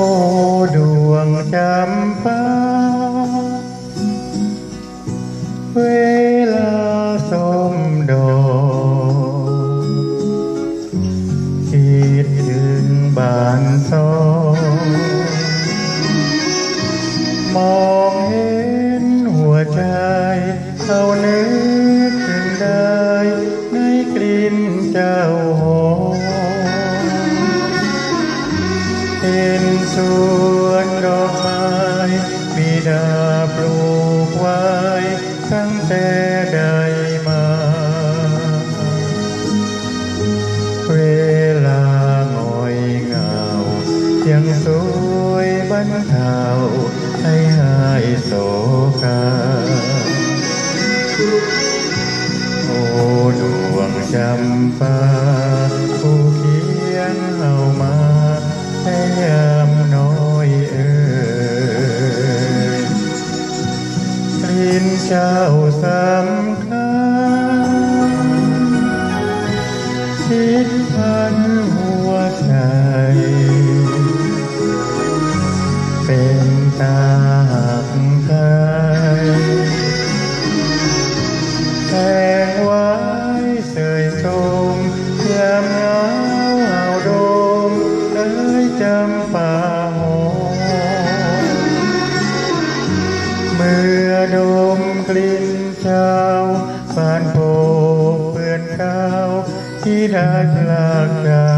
โอดวงจำปาเวลาสมดอคิดถึงบ้านซอมองเห็นหัวใจเอานึกถึงได้ในกลิ่นเจ้า รรเทาให้หายโศกา โอ้ดวงจำปาผู้เขียนเอามาให้ยามน้อยเอ่ยกลิ่นเจ้าสำคัญคิดพัน ยจำป่าหอมเมื่อดมกลิ่นเจ้าฝานโผเปื่อนเก้าวที่ได้พลากจาก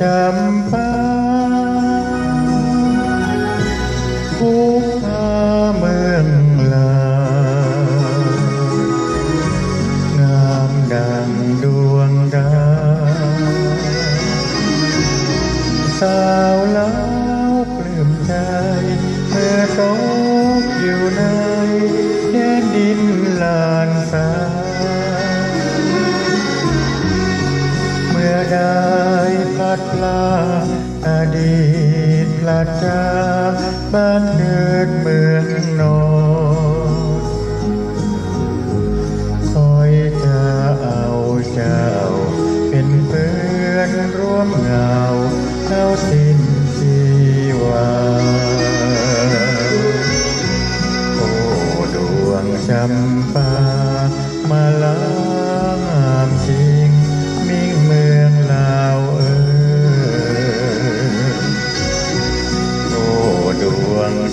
วงจำปาผู้พาเมืองลางามดังดวงด ดลาอได้พลัดพลาดอดีตพลาดจาบ้านเกิดเมืองนอนคอยจะเอาเจ้าเป็นเพื่อนร่วมงาน